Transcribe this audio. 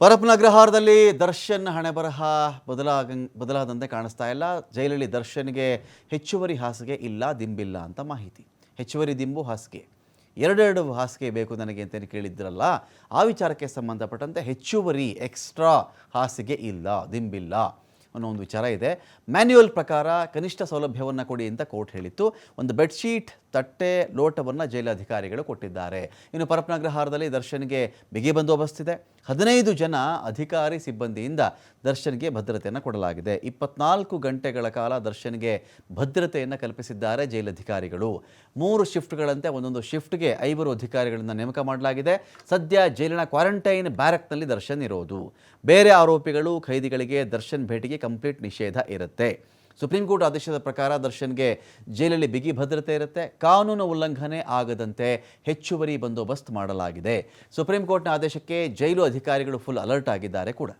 ಪರಪ್ಪನ ಅಗ್ರಹಾರದಲ್ಲಿ ದರ್ಶನ್ ಹಣೆಬರಹ ಬದಲಾಗ, ಬದಲಾದಂತೆ ಕಾಣಿಸ್ತಾ ಇಲ್ಲ. ಜೈಲಲ್ಲಿ ದರ್ಶನ್ಗೆ ಹೆಚ್ಚುವರಿ ಹಾಸಿಗೆ ಇಲ್ಲ, ದಿಂಬಿಲ್ಲ ಅಂತ ಮಾಹಿತಿ. ಹೆಚ್ಚುವರಿ ದಿಂಬು ಹಾಸಿಗೆ. ಎರಡೆರಡು ಹಾಸಿಗೆ ಬೇಕು ನನಗೆ ಅಂತ ಕೇಳಿದ್ರಲ್ಲ, ಆ ವಿಚಾರಕ್ಕೆ ಸಂಬಂಧಪಟ್ಟಂತೆ ಹೆಚ್ಚುವರಿ ಎಕ್ಸ್ಟ್ರಾ ಹಾಸಿಗೆ ಇಲ್ಲ, ದಿಂಬಿಲ್ಲ ಅನ್ನೋ ಒಂದು ವಿಚಾರ ಇದೆ. ಮ್ಯಾನ್ಯುಯಲ್ ಪ್ರಕಾರ ಕನಿಷ್ಠ ಸೌಲಭ್ಯವನ್ನು ಕೊಡಿ ಅಂತ ಕೋರ್ಟ್ ಹೇಳಿತ್ತು. ಒಂದು ಬೆಡ್ಶೀಟ್ ತಟ್ಟೆ ಲೋಟವನ್ನು ಜೈಲಾಧಿಕಾರಿಗಳು ಕೊಟ್ಟಿದ್ದಾರೆ. ಇನ್ನು ಪರಪ್ನಗ್ರಹಾರದಲ್ಲಿ ದರ್ಶನ್ಗೆ ಬಿಗಿ ಬಂದೋಬಸ್ತ್ ಇದೆ. ಹದಿನೈದು ಜನ ಅಧಿಕಾರಿ ಸಿಬ್ಬಂದಿಯಿಂದ ದರ್ಶನ್ಗೆ ಭದ್ರತೆಯನ್ನು ಕೊಡಲಾಗಿದೆ. ಇಪ್ಪತ್ನಾಲ್ಕು ಗಂಟೆಗಳ ಕಾಲ ದರ್ಶನ್ಗೆ ಭದ್ರತೆಯನ್ನು ಕಲ್ಪಿಸಿದ್ದಾರೆ ಜೈಲಧಿಕಾರಿಗಳು. ಮೂರು ಶಿಫ್ಟ್ಗಳಂತೆ ಒಂದೊಂದು ಶಿಫ್ಟ್ಗೆ ಐವರು ಅಧಿಕಾರಿಗಳನ್ನು ನೇಮಕ ಮಾಡಲಾಗಿದೆ. ಸದ್ಯ ಜೈಲಿನ ಕ್ವಾರಂಟೈನ್ ಬ್ಯಾರಕ್ನಲ್ಲಿ ದರ್ಶನ್ ಇರೋದು. ಬೇರೆ ಆರೋಪಿಗಳು, ಖೈದಿಗಳಿಗೆ ದರ್ಶನ್ ಭೇಟಿಗೆ ಕಂಪ್ಲೀಟ್ ನಿಷೇಧ ಇರುತ್ತೆ. ಸುಪ್ರೀಂ ಕೋರ್ಟ್ ಆದೇಶದ ಪ್ರಕಾರ ದರ್ಶನ್ಗೆ ಜೈಲಲ್ಲಿ ಬಿಗಿ ಭದ್ರತೆ ಇರುತ್ತೆ, ಕಾನೂನು ಉಲ್ಲಂಘನೆ ಆಗದಂತೆ ಹೆಚ್ಚುವರಿ ಬಂದೋಬಸ್ತ್ ಮಾಡಲಾಗಿದೆ. ಸುಪ್ರೀಂ ಕೋರ್ಟ್ನ ಆದೇಶಕ್ಕೆ ಜೈಲು ಅಧಿಕಾರಿಗಳು ಫುಲ್ ಅಲರ್ಟ್ ಆಗಿದ್ದಾರೆ ಕೂಡ.